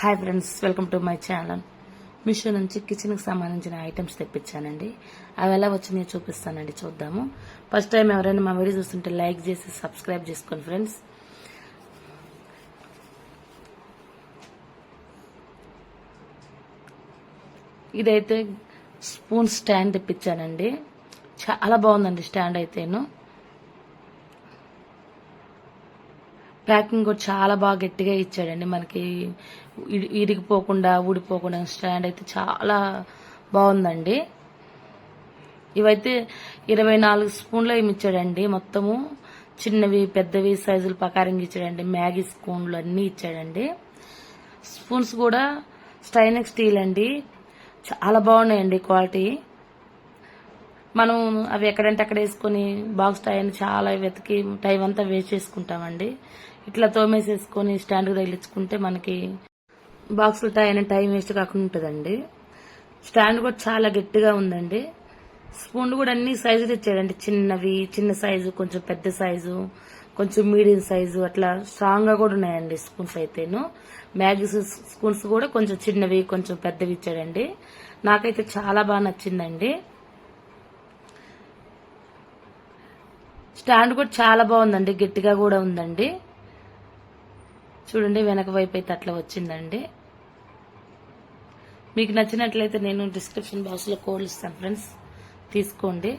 Hi friends welcome to my channel Meesho నుంచి కిచెన్కి సంబంధించిన ఐటమ్స్ తెప్పించానండి. అవి ఎలా వచ్చినాయో చూపిస్తానండి చూద్దాము. ఫస్ట్ టైం ఎవరైనా మా వీడియో చూస్తుంటే లైక్ చేసి సబ్స్క్రైబ్ చేసుకోండి ఫ్రెండ్స్ ఇదైతే స్పూన్ స్టాండ్ తెప్పించానండి. చాలా బాగుందండి స్టాండ్ అయితేను. ప్యాకింగ్ కూడా చాలా బాగా గట్టిగా ఇచ్చాడండి. మనకి ఇరిగిపోకుండా ఊడిపోకుండా స్టాండ్ అయితే చాలా బాగుందండి. ఇవైతే ఇరవై నాలుగు స్పూన్లు ఏమి ఇచ్చాడండి. మొత్తము చిన్నవి పెద్దవి సైజులు ప్రకారంగా ఇచ్చాడండి. మ్యాగీ స్పూన్లు అన్నీ ఇచ్చాడండి. స్పూన్స్ కూడా స్టైనెక్ స్టీల్ అండి. చాలా బాగున్నాయండి క్వాలిటీ. మనం అవి ఎక్కడంటే అక్కడ వేసుకొని బాక్స్ టైం చాలా వెతికి టైం అంతా వేస్ట్ చేసుకుంటామండి. ఇట్లా తోమేసేసుకొని స్టాండ్కి తగిలించుకుంటే మనకి బాక్సులు టైం టైం వేస్ట్ కాకుండా ఉంటుందండి. స్టాండ్ కూడా చాలా గట్టిగా ఉందండి. స్పూన్లు కూడా అన్ని సైజులు ఇచ్చాడండి చిన్నవి చిన్న సైజు కొంచెం పెద్ద సైజు కొంచెం మీడియం సైజు అట్లా స్ట్రాంగ్గా కూడా ఉన్నాయండి స్పూన్స్ అయితేను. మ్యాగీ స్పూన్స్ కూడా కొంచెం చిన్నవి కొంచెం పెద్దవి ఇచ్చాడండి. నాకైతే చాలా బాగా నచ్చిందండి. స్టాండ్ కూడా చాలా బాగుందండి. గట్టిగా కూడా ఉందండి. చూడండి వెనక వైపు అయితే అట్లా వచ్చిందండి. మీకు నచ్చినట్లయితే నేను డిస్క్రిప్షన్ బాక్స్లో కోడ్ ఇస్తాను ఫ్రెండ్స్ తీసుకోండి.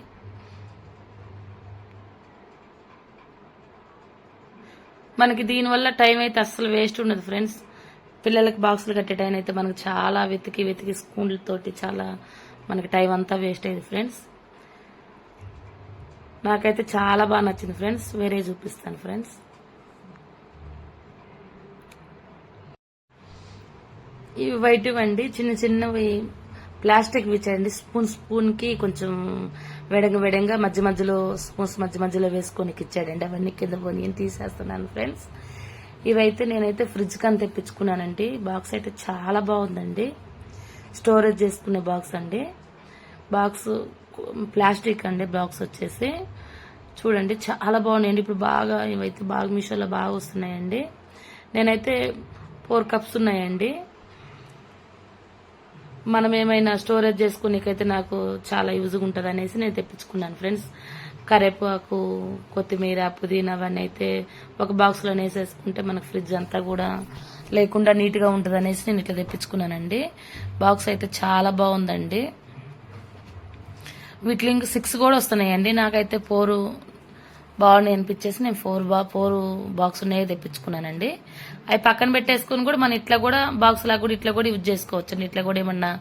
మనకి దీనివల్ల టైం అయితే అస్సలు వేస్ట్ ఉండదు ఫ్రెండ్స్ పిల్లలకి బాక్సులు కట్టే టైం అయితే మనకు చాలా వెతికి వెతికి స్పూన్లతోటి చాలా మనకి టైం అంతా వేస్ట్ అయింది ఫ్రెండ్స్ నాకైతే చాలా బాగా నచ్చింది ఫ్రెండ్స్. వేరే చూపిస్తాను ఫ్రెండ్స్. ఇవి వైట్ అండి చిన్న చిన్నవి ప్లాస్టిక్ ఇచ్చేయండి. స్పూన్ స్పూన్కి కొంచెం వెడంగా వెడంగా మధ్య మధ్యలో స్పూన్స్ మధ్య మధ్యలో వేసుకొని ఇచ్చాడండి అవన్నీ కింద పోనీ తీసేస్తున్నాను ఫ్రెండ్స్. ఇవైతే నేనైతే ఫ్రిడ్జ్ కని తెప్పించుకున్నానండి. బాక్స్ అయితే చాలా బాగుందండి. స్టోరేజ్ చేసుకునే బాక్స్ అండి. బాక్స్ ప్లాస్టిక్ అండి బాక్స్ వచ్చేసి. చూడండి చాలా బాగున్నాయండి. ఇప్పుడు బాగా ఇవైతే బాగా మీషోలో బాగా వస్తున్నాయండి. నేనైతే ఫోర్ కప్స్ ఉన్నాయండి. మనం ఏమైనా స్టోరేజ్ చేసుకునేకైతే నాకు చాలా యూజ్గా ఉంటుంది అనేసి నేను తెప్పించుకున్నాను ఫ్రెండ్స్. కరేపాకు కొత్తిమీర పుదీనా అవన్నీ అయితే ఒక బాక్స్లో వేసేసుకుంటే మనకు ఫ్రిడ్జ్ అంతా కూడా లేకుండా నీట్గా ఉంటుంది అనేసి నేను ఇట్లా తెప్పించుకున్నానండి. బాక్స్ అయితే చాలా బాగుందండి. వీటిలో ఇంక సిక్స్ కూడా వస్తున్నాయండి. నాకైతే ఫోర్ బాగున్నాయి అనిపించేసి నేను ఫోర్ బా ఫోర్ బాక్స్ ఉన్నాయి తెప్పించుకున్నానండి. అవి పక్కన పెట్టేసుకుని కూడా మనం ఇట్లా కూడా బాక్స్ లాగా కూడా ఇట్లా కూడా యూజ్ చేసుకోవచ్చండి. ఇట్లా కూడా ఏమన్నా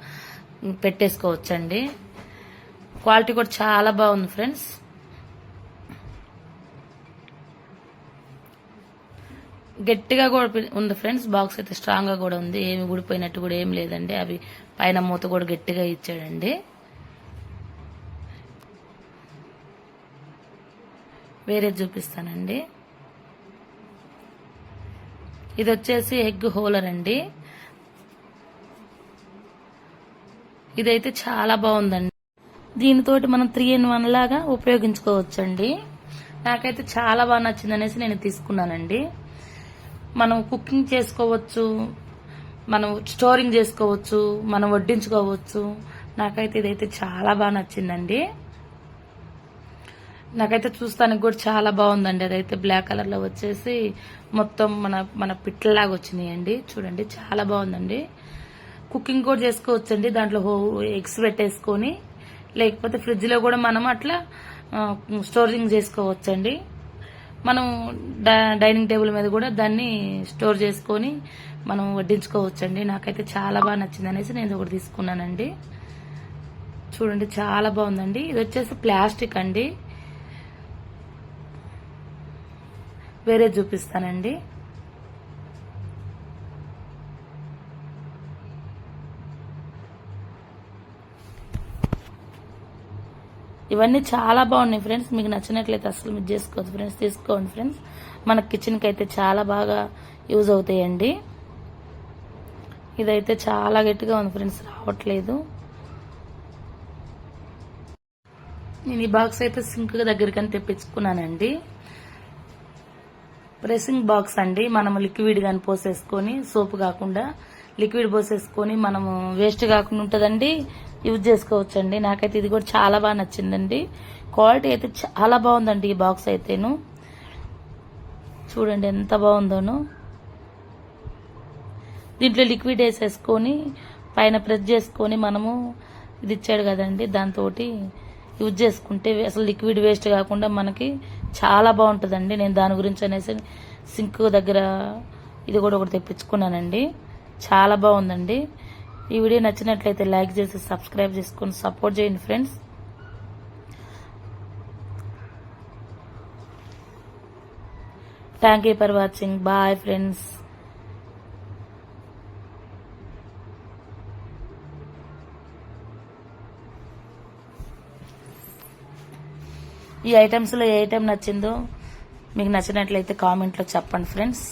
పెట్టేసుకోవచ్చండి. క్వాలిటీ కూడా చాలా బాగుంది ఫ్రెండ్స్. గట్టిగా కూడా ఉంది ఫ్రెండ్స్. బాక్స్ అయితే స్ట్రాంగ్గా కూడా ఉంది. ఏమి ఊడిపోయినట్టు కూడా ఏం లేదండి. అవి పైన మూత కూడా గట్టిగా ఇచ్చాడండి. వేరే చూపిస్తానండి. ఇది వచ్చేసి ఎగ్ హోలర్ అండి. ఇదైతే చాలా బాగుందండి. దీనితోటి మనం త్రీ ఇన్ వన్ లాగా ఉపయోగించుకోవచ్చండి. నాకైతే చాలా బాగా నచ్చింది అనేసి నేను తీసుకున్నానండి. మనం కుకింగ్ చేసుకోవచ్చు మనం స్టోరింగ్ చేసుకోవచ్చు మనం వడ్డించుకోవచ్చు. నాకైతే ఇదైతే చాలా బాగా నచ్చిందండి. నాకైతే చూస్తానికి కూడా చాలా బాగుందండి. అదైతే బ్లాక్ కలర్లో వచ్చేసి మొత్తం మన మన పిట్టలాగా వచ్చినాయండి. చూడండి చాలా బాగుందండి. కుకింగ్ కూడా చేసుకోవచ్చండి. దాంట్లో ఎగ్స్ పెట్టేసుకొని లేకపోతే ఫ్రిడ్జ్లో కూడా మనం అట్లా స్టోరింగ్ చేసుకోవచ్చండి. మనం డైనింగ్ టేబుల్ మీద కూడా దాన్ని స్టోర్ చేసుకొని మనం వడ్డించుకోవచ్చండి. నాకైతే చాలా బాగా నచ్చింది అనేసి నేను ఒకటి తీసుకున్నానండి. చూడండి చాలా బాగుందండి. ఇది వచ్చేసి ప్లాస్టిక్ అండి. వేరే చూపిస్తానండి. ఇవన్నీ చాలా బాగున్నాయి ఫ్రెండ్స్. మీకు నచ్చినట్లయితే అసలు మీరు చేసుకోవద్దు ఫ్రెండ్స్. తీసుకోండి ఫ్రెండ్స్. మన కిచెన్కి అయితే చాలా బాగా యూజ్ అవుతాయండి. ఇదైతే చాలా గట్టిగా ఉంది ఫ్రెండ్స్. రావట్లేదు. నేను ఈ బాక్స్ అయితే సింక్ దగ్గరికని తెప్పించుకున్నానండి. ప్రెసింగ్ బాక్స్ అండి. మనం లిక్విడ్ కానీ పోసేసుకొని సోప్ కాకుండా లిక్విడ్ పోసేసుకొని మనము వేస్ట్ కాకుండా ఉంటుందండి. యూజ్ చేసుకోవచ్చండి. నాకైతే ఇది కూడా చాలా బాగా నచ్చిందండి. క్వాలిటీ అయితే చాలా బాగుందండి ఈ బాక్స్ అయితేను. చూడండి ఎంత బాగుందోను. దీంట్లో లిక్విడ్ వేసేసుకొని పైన ప్రెస్ చేసుకొని మనము ఇది ఇచ్చాడు కదండి దాంతో యూజ్ చేసుకుంటే అసలు లిక్విడ్ వేస్ట్ కాకుండా మనకి చాలా బాగుంటుందండి. నేను దాని గురించి అనేసి సింక్ దగ్గర ఇది కూడా ఒకటి తెప్పించుకున్నానండి. చాలా బాగుందండి. ఈ వీడియో నచ్చినట్లయితే లైక్ చేసి సబ్స్క్రైబ్ చేసుకొని సపోర్ట్ చేయండి friends. Thank you for watching. Bye friends. ఈ ఐటమ్స్లో ఏ ఐటమ్ నచ్చిందో మీకు నచ్చినట్లయితే కామెంట్లో చెప్పండి ఫ్రెండ్స్